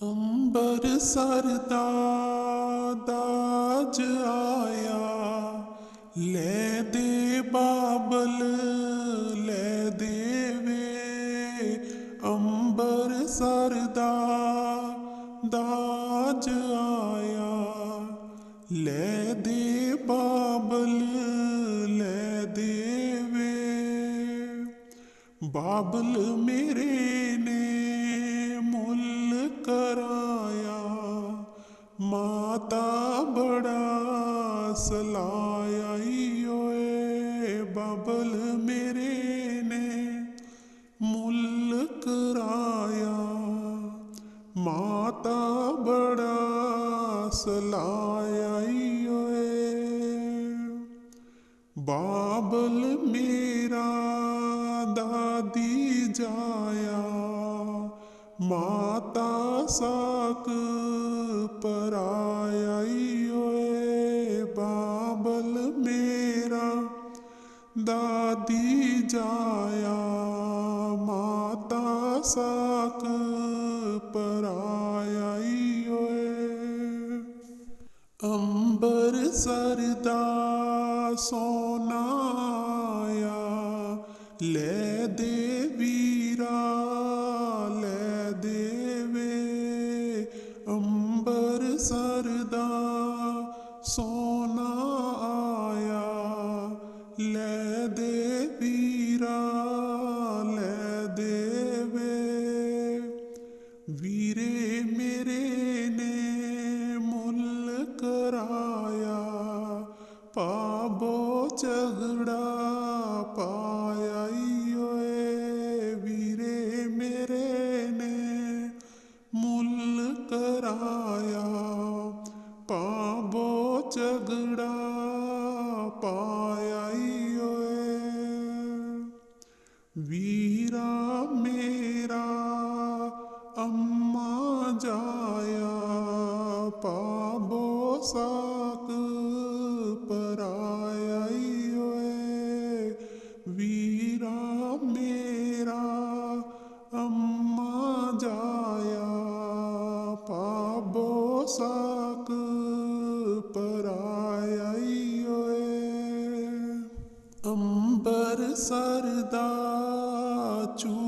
امبر سرداج آیا، لے دے بابل، لے دے وے۔ امبر سرداج آیا، لے دے بابل، لے دے وے۔ بابل میرے آئیے ببل میرے نے، ملک رایا، ماتا بڑا سلایا بابل میرا دادی جایا، ماتا ساک پرایا ਬਾਬਲ ਮੇਰਾ ਦਾਦੀ ਜਾਇਆ ਮਾਤਾ ਸਾਕ ਪਰਾਇਆ ਈ ਓਏ ਅੰਬਰ ਸਰਦਾ ਸੋਨਾਇਆ ਲੈ ਦੇ ویرے میرے نے مل کرایا پابو چگڑا پایا پاب ساک آئی ویرا میرا اما جایا پاب ساک آئی ہوئے امبر سردا چو